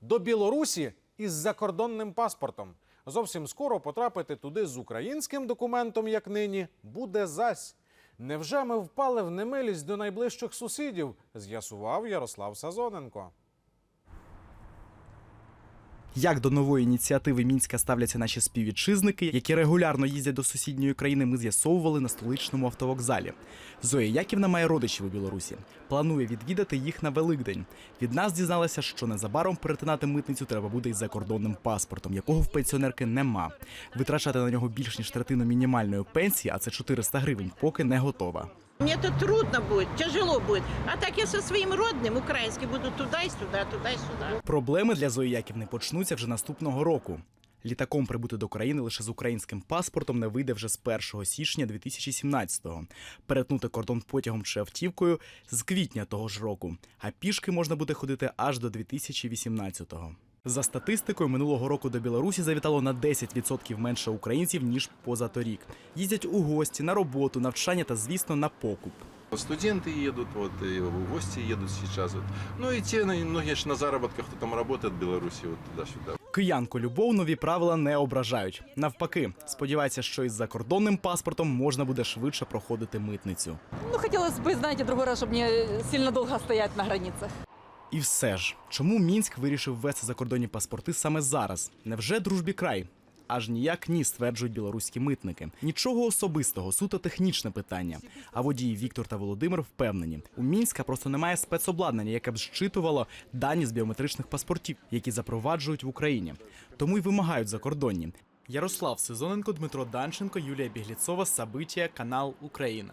до Білорусі із закордонним паспортом. Зовсім скоро потрапити туди з українським документом, як нині, буде зась. Невже ми впали в немилість до найближчих сусідів? З'ясував Ярослав Сазоненко. Як до нової ініціативи мінська ставляться наші співвітчизники, які регулярно їздять до сусідньої країни, ми з'ясовували на столичному автовокзалі. Зоя Яківна має родичів у Білорусі. Планує відвідати їх на Великдень. Від нас дізналася, що незабаром перетинати митницю треба буде із закордонним паспортом, якого в пенсіонерки нема. Витрачати на нього більш ніж третину мінімальної пенсії, а це 400 гривень, поки не готова. Мне это трудно будет, тяжело будет. А так я со своим родным украинским буду туда и сюда, туда и сюда. Проблеми для Зої Яківни почнуться вже наступного року. Літаком прибути до країни лише з українським паспортом не вийде вже з 1 січня 2017-го. Перетнути кордон потягом чи автівкою з квітня того ж року. А пішки можна буде ходити аж до 2018-го. За статистикою, минулого року до Білорусі завітало на 10% менше українців ніж позаторік. Їздять у гості, на роботу, навчання та, звісно, на покуп. Студенты едут, вот, и в гости едут сейчас. Вот. Ну и те, ну, и многие ж на заработках, кто там работает в Беларуси, вот туда-сюда. Киянку любов нові правила не ображають. Навпаки, сподівається, що із закордонним паспортом можна буде швидше проходити митницю. Ну, хотелось бы, знаете, другой раз, чтобы не сильно долго стоять на границах. І все ж, чому Мінськ вирішив ввести закордонні паспорти саме зараз? Невже дружбі край? Аж ніяк ні, стверджують білоруські митники. Нічого особистого, суто технічне питання. А водії Віктор та Володимир впевнені, у Мінська просто немає спецобладнання, яке б зчитувало дані з біометричних паспортів, які запроваджують в Україні. Тому й вимагають закордонні. Ярослав Сезоненко, Дмитро Данченко, Юлія Бігліцова, Сабиття, канал Україна.